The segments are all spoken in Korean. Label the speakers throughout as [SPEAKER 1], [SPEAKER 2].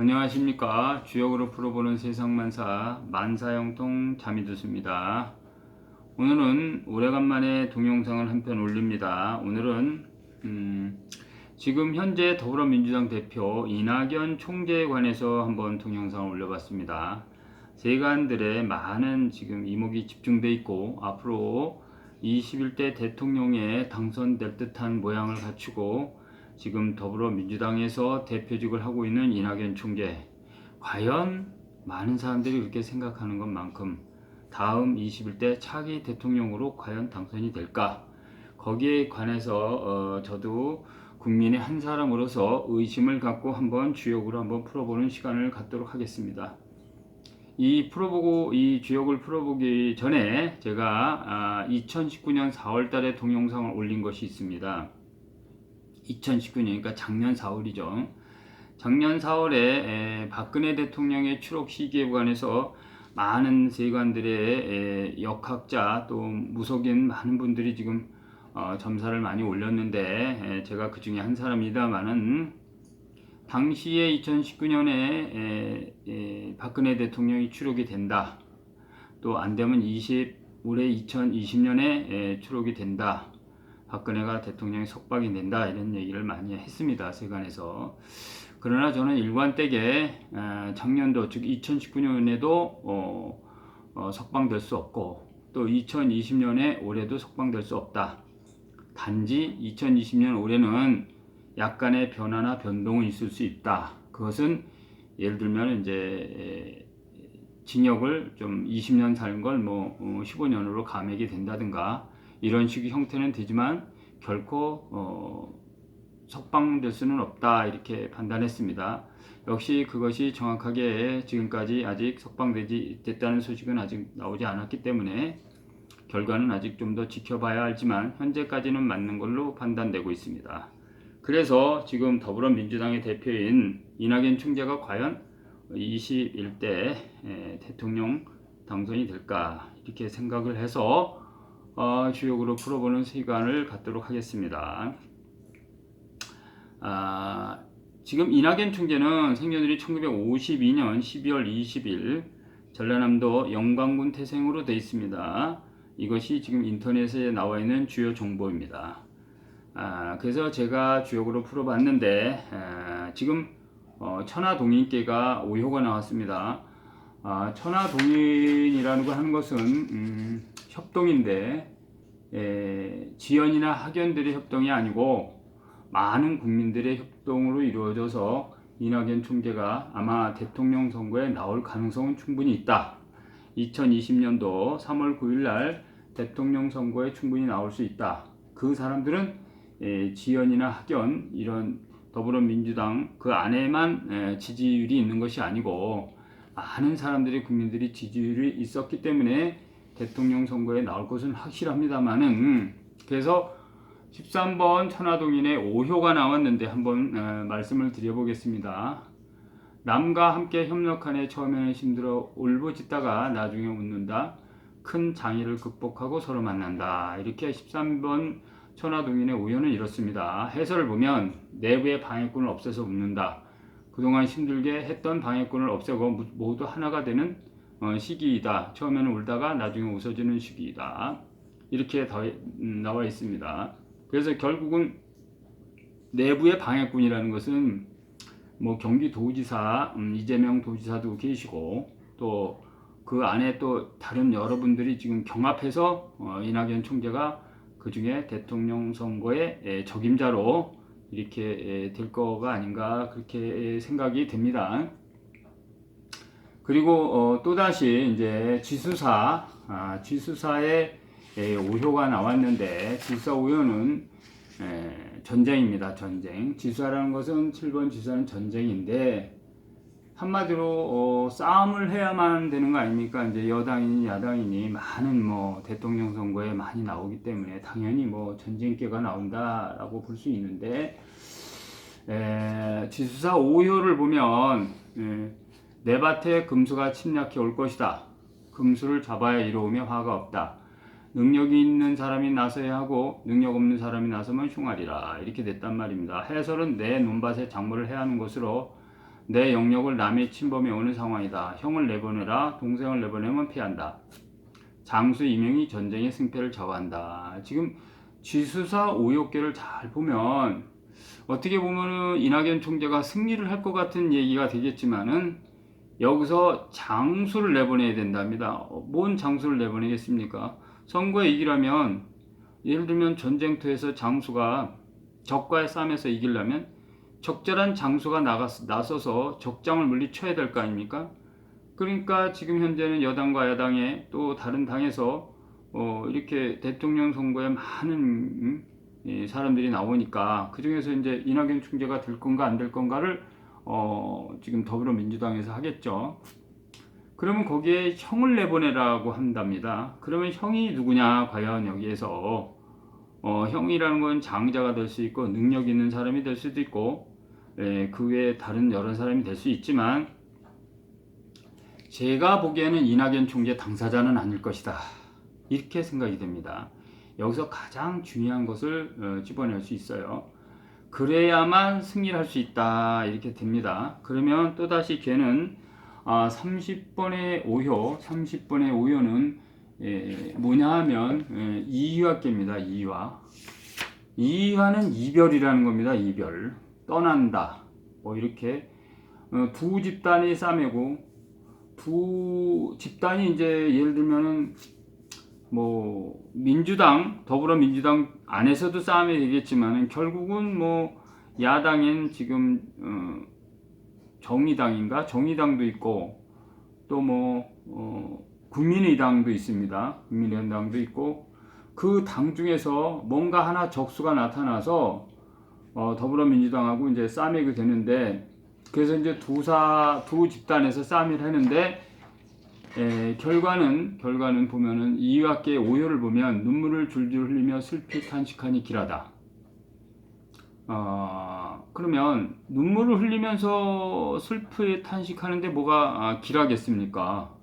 [SPEAKER 1] 안녕하십니까? 주역으로 풀어보는 세상만사 만사형통 자미두수입니다. 오늘은 오래간만에 동영상을 한 편 올립니다. 오늘은 음, 지금 현재 더불어민주당 대표 이낙연 총재에 관해서 한번 동영상을 올려봤습니다. 세간들의 많은 지금 이목이 집중돼 있고 앞으로 21대 대통령에 당선될 듯한 모양을 갖추고 지금 더불어민주당에서 대표직을 하고 있는 이낙연 총재 과연 많은 사람들이 그렇게 생각하는 것만큼 다음 21대 차기 대통령으로 과연 당선이 될까 거기에 관해서 어, 저도 국민의 한 사람으로서 의심을 갖고 한번 주역으로 한번 풀어보는 시간을 갖도록 하겠습니다. 이 풀어보고 이 주역을 풀어보기 전에 제가 아, 2019년 4월달에 동영상을 올린 것이 있습니다. 2019년이니까 작년 4월이죠. 작년 4월에 에, 박근혜 대통령의 추록 시기에 관해서 많은 세관들의 에, 역학자 또 무속인 많은 분들이 지금 어, 점사를 많이 올렸는데 에, 제가 그 중에 한 사람이다마는 당시에 2019년에 에, 에, 박근혜 대통령이 추록이 된다. 또 안 되면 20 올해 2020년에 에, 추록이 된다. 박근혜가 대통령이 속박이 된다 이런 얘기를 많이 했습니다 세간에서. 그러나 저는 일관되게 에, 작년도 즉 2019년에도 어, 어, 석방될 수 없고 또 2020년에 올해도 석방될 수 없다. 단지 2020년 올해는 약간의 변화나 변동은 있을 수 있다. 그것은 예를 들면 이제 징역을 좀 20년 사는 걸뭐 15년으로 감액이 된다든가 이런 식의 형태는 되지만 결코 어, 석방될 수는 없다 이렇게 판단했습니다. 역시 그것이 정확하게 지금까지 아직 석방되지 됐다는 소식은 아직 나오지 않았기 때문에 결과는 아직 좀 더 지켜봐야 알지만 현재까지는 맞는 걸로 판단되고 있습니다. 그래서 지금 더불어민주당의 대표인 이낙연 총재가 과연 21대 대통령 당선이 될까 이렇게 생각을 해서 어, 주역으로 풀어보는 시간을 갖도록 하겠습니다. 아, 지금 이낙연 총재는 생년월일이 1952년 12월 20일 전라남도 영광군 태생으로 되어 있습니다. 이것이 지금 인터넷에 나와 있는 주요 정보입니다. 아, 그래서 제가 주역으로 풀어봤는데 아, 지금 어, 천하동인께가 오효가 나왔습니다. 아, 천하동인이라는 거 하는 것은 음, 협동인데 에, 지연이나 학연들의 협동이 아니고 많은 국민들의 협동으로 이루어져서 이낙연 총재가 아마 대통령 선거에 나올 가능성은 충분히 있다. 2020년도 3월 9일 날 대통령 선거에 충분히 나올 수 있다. 그 사람들은 에, 지연이나 학연 이런 더불어민주당 그 안에만 에, 지지율이 있는 것이 아니고 많은 사람들이 국민들이 지지율이 있었기 때문에 대통령 선거에 나올 것은 확실합니다만은 그래서 13번 천화동인의 오효가 나왔는데 한번 에, 말씀을 드려보겠습니다. 남과 함께 협력하네 처음에는 힘들어 울부짖다가 나중에 웃는다. 큰 장애를 극복하고 서로 만난다. 이렇게 13번 천화동인의 오효는 이렇습니다. 해설을 보면 내부의 방해꾼을 없애서 웃는다. 그동안 힘들게 했던 방해꾼을 없애고 모두 하나가 되는 어, 시기이다. 처음에는 울다가 나중에 웃어지는 시기이다. 이렇게 다, 음, 나와 있습니다. 그래서 결국은 내부의 방해꾼이라는 것은 뭐 경기도지사 음, 이재명 도지사도 계시고 또 그 안에 또 다른 여러분들이 지금 경합해서 어, 이낙연 총재가 그 중에 대통령 선거의 에, 적임자로 이렇게 에, 될 거가 아닌가 그렇게 생각이 됩니다. 그리고 어, 또다시 이제 지수사, 아, 지수사의 에, 오효가 나왔는데 지수사 오효는 에, 전쟁입니다. 전쟁. 지수사라는 것은 7번 지수사는 전쟁인데 한마디로 어, 싸움을 해야만 되는 거 아닙니까? 이제 여당이니 야당이니 많은 뭐 대통령 선거에 많이 나오기 때문에 당연히 뭐 전쟁계가 나온다라고 볼 수 있는데 에, 지수사 오효를 보면 에, 내 밭에 금수가 침략해 올 것이다. 금수를 잡아야 이로우며 화가 없다. 능력이 있는 사람이 나서야 하고 능력 없는 사람이 나서면 흉하리라. 이렇게 됐단 말입니다. 해설은 내 논밭에 작물을 해야 하는 것으로 내 영역을 남의 침범해 오는 상황이다. 형을 내보내라. 동생을 내보내면 피한다. 장수 이명이 전쟁의 승패를 좌우한다. 지금 쥐수사 오역계를 잘 보면 어떻게 보면은 이낙연 총재가 승리를 할 것 같은 얘기가 되겠지만은 여기서 장수를 내보내야 된답니다. 어, 뭔 장수를 내보내겠습니까? 선거에 이기려면 예를 들면 전쟁터에서 장수가 적과의 싸움에서 이기려면 적절한 장수가 나가서, 나서서 적장을 물리쳐야 될 거 아닙니까? 그러니까 지금 현재는 여당과 야당에 또 다른 당에서 어, 이렇게 대통령 선거에 많은 음, 이 사람들이 나오니까 그 중에서 이제 이낙연 총재가 될 건가 안 될 건가를 어, 지금 더불어민주당에서 하겠죠. 그러면 거기에 형을 내보내라고 한답니다. 그러면 형이 누구냐 과연 여기에서 어, 형이라는 건 장자가 될 수 있고 능력 있는 사람이 될 수도 있고 예, 그 외에 다른 여러 사람이 될 수 있지만 제가 보기에는 이낙연 총재 당사자는 아닐 것이다. 이렇게 생각이 됩니다. 여기서 가장 중요한 것을 어, 집어낼 수 있어요. 그래야만 승리를 할 수 있다. 이렇게 됩니다. 그러면 또다시 걔는 아, 30번의 오효, 30번의 오효는 예, 뭐냐 하면 예, 이유학계입니다. 이유화. 이유화는 이별이라는 겁니다. 이별. 떠난다. 뭐 이렇게 어, 두 집단이 싸매고 두 집단이 이제 예를 들면은 뭐 민주당 더불어민주당 안에서도 싸움이 되겠지만은 결국은 뭐 야당엔 지금 어, 정의당인가? 정의당도 있고 또뭐 어, 국민의당도 있습니다. 국민의당도 있고 그 당 중에서 뭔가 하나 적수가 나타나서 어, 더불어민주당하고 이제 싸움이 되는데 그래서 이제 두사 두 집단에서 싸움을 하는데 에, 결과는 결과는 보면은 이와께 오효를 보면 눈물을 줄줄 흘리며 슬피 탄식하니 길하다. 어, 그러면 눈물을 흘리면서 슬피 탄식하는데 뭐가 아, 길하겠습니까?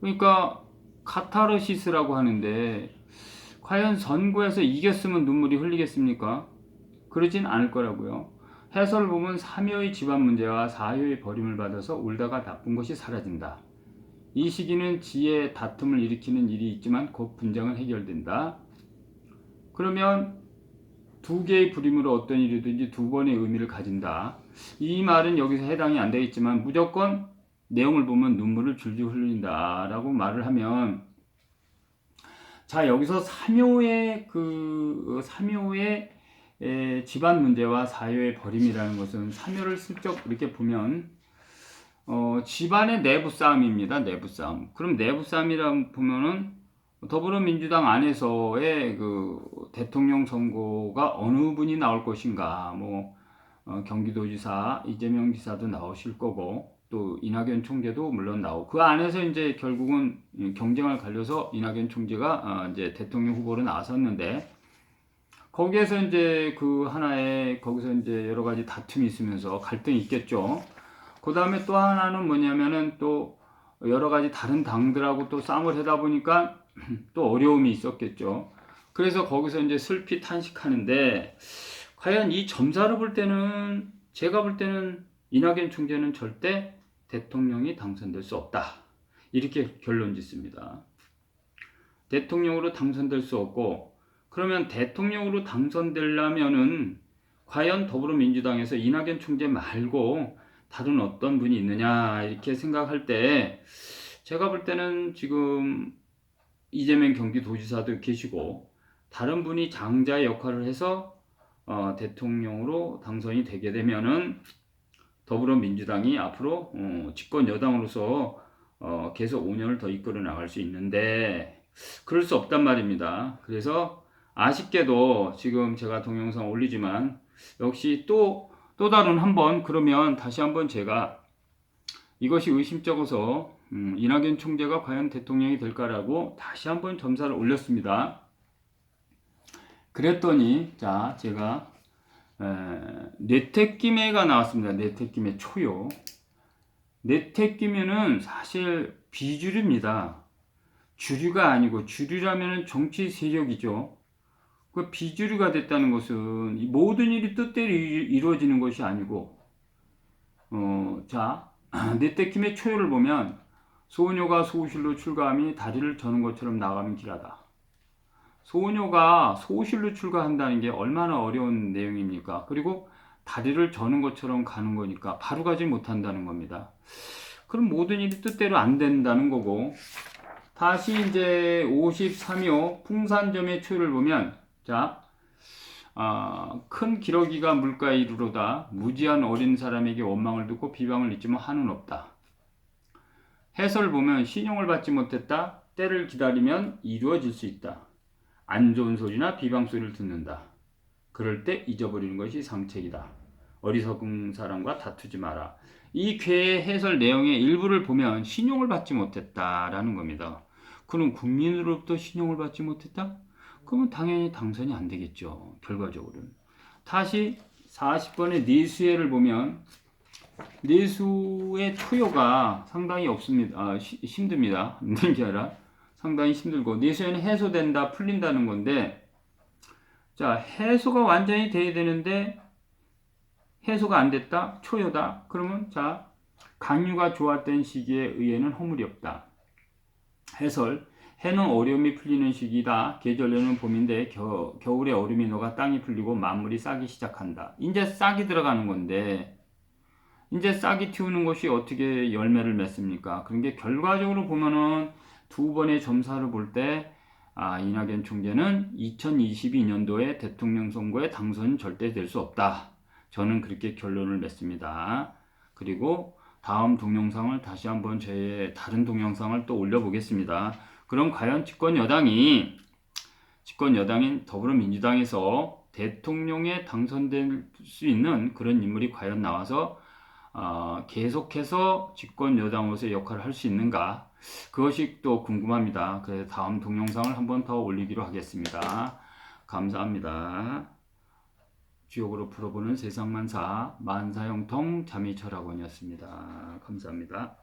[SPEAKER 1] 그러니까 카타르시스라고 하는데 과연 선거에서 이겼으면 눈물이 흘리겠습니까? 그러진 않을 거라고요. 해설을 보면 3여의 집안 문제와 4여의 버림을 받아서 울다가 나쁜 것이 사라진다. 이 시기는 지혜 다툼을 일으키는 일이 있지만 곧 분쟁은 해결된다. 그러면 두 개의 불임으로 어떤 일이든지 두 번의 의미를 가진다. 이 말은 여기서 해당이 안 되겠지만 무조건 내용을 보면 눈물을 줄줄 흘린다 라고 말을 하면 자 여기서 삼요의 그 에, 집안 문제와 사요의 버림이라는 것은 삼요를 슬쩍 이렇게 보면 어, 집안의 내부 싸움입니다. 내부 싸움. 그럼 내부 싸움이라 보면은 더불어민주당 안에서의 그 대통령 선거가 어느 분이 나올 것인가, 뭐 어, 경기도지사 이재명 지사도 나오실 거고 또 이낙연 총재도 물론 나오고 그 안에서 이제 결국은 경쟁을 갈려서 이낙연 총재가 어, 이제 대통령 후보로 나섰는데 거기에서 이제 그 하나의 거기서 이제 여러 가지 다툼이 있으면서 갈등이 있겠죠. 그 다음에 또 하나는 뭐냐면은 또 여러 가지 다른 당들하고 또 싸움을 하다 보니까 또 어려움이 있었겠죠. 그래서 거기서 이제 슬피 탄식하는데 과연 이 점사를 볼 때는 제가 볼 때는 이낙연 총재는 절대 대통령이 당선될 수 없다. 이렇게 결론 짓습니다. 대통령으로 당선될 수 없고 그러면 대통령으로 당선되려면은 과연 더불어민주당에서 이낙연 총재 말고 다른 어떤 분이 있느냐 이렇게 생각할 때 제가 볼 때는 지금 이재명 경기도지사도 계시고 다른 분이 장자의 역할을 해서 어, 대통령으로 당선이 되게 되면은 더불어민주당이 앞으로 어, 집권 여당으로서 어, 계속 5년을 더 이끌어 나갈 수 있는데 그럴 수 없단 말입니다. 그래서 아쉽게도 지금 제가 동영상 올리지만 역시 또 또 다른 한번 그러면 다시 한번 제가 이것이 의심쩍어서 음, 이낙연 총재가 과연 대통령이 될까라고 다시 한번 점사를 올렸습니다. 그랬더니 자 제가 에, 뇌택기매가 나왔습니다. 뇌택기매 초요. 뇌택기매는 사실 비주류입니다. 주류가 아니고 주류라면 정치 세력이죠. 그 비주류가 됐다는 것은 이 모든 일이 뜻대로 이- 이루어지는 것이 아니고 어, 자, 넷대킴의 초유를 보면 소녀가 소실로 출가함이 다리를 저는 것처럼 나가면 길하다. 소녀가 소실로 출가한다는 게 얼마나 어려운 내용입니까? 그리고 다리를 저는 것처럼 가는 거니까 바로 가지 못한다는 겁니다. 그럼 모든 일이 뜻대로 안 된다는 거고 다시 이제 53호 풍산점의 초를 보면 자, 아, 큰 기러기가 물가에 이르로다 무지한 어린 사람에게 원망을 듣고 비방을 잊지만 한은 없다. 해설 보면 신용을 받지 못했다. 때를 기다리면 이루어질 수 있다. 안 좋은 소리나 비방 소리를 듣는다. 그럴 때 잊어버리는 것이 상책이다. 어리석은 사람과 다투지 마라. 이 괴의 해설 내용의 일부를 보면 신용을 받지 못했다라는 겁니다. 그럼 국민으로부터 신용을 받지 못했다? 그러면 당연히 당선이 안 되겠죠. 결과적으로는. 다시 40번의 내수해를 보면 내수의 초효가 상당히 없습니다. 아, 시- 힘듭니다. 힘든 게 아니라 상당히 힘들고 내수에는 해소된다, 풀린다는 건데 자 해소가 완전히 돼야 되는데 해소가 안 됐다, 초효다. 그러면 자 강유가 좋았던 시기에 의해는 허물이 없다. 해설 해는 어려움이 풀리는 시기다. 계절에는 봄인데 겨, 겨울에 얼음이 녹아 땅이 풀리고 만물이 싹이 시작한다. 이제 싹이 들어가는 건데 이제 싹이 틔우는 것이 어떻게 열매를 맺습니까? 그런 게 결과적으로 보면은 두 번의 점사를 볼 때 아, 이낙연 총재는 2022년도에 대통령 선거에 당선 절대 될 수 없다. 저는 그렇게 결론을 맺습니다. 그리고 다음 동영상을 다시 한번 제 다른 동영상을 또 올려보겠습니다. 그럼 과연 집권 여당이 집권 여당인 더불어민주당에서 대통령에 당선될 수 있는 그런 인물이 과연 나와서 어, 계속해서 집권 여당으로서의 역할을 할 수 있는가 그것이 또 궁금합니다. 그래서 다음 동영상을 한 번 더 올리기로 하겠습니다. 감사합니다. 지옥으로 풀어보는 세상만사 만사형통 자미철학원이었습니다. 감사합니다.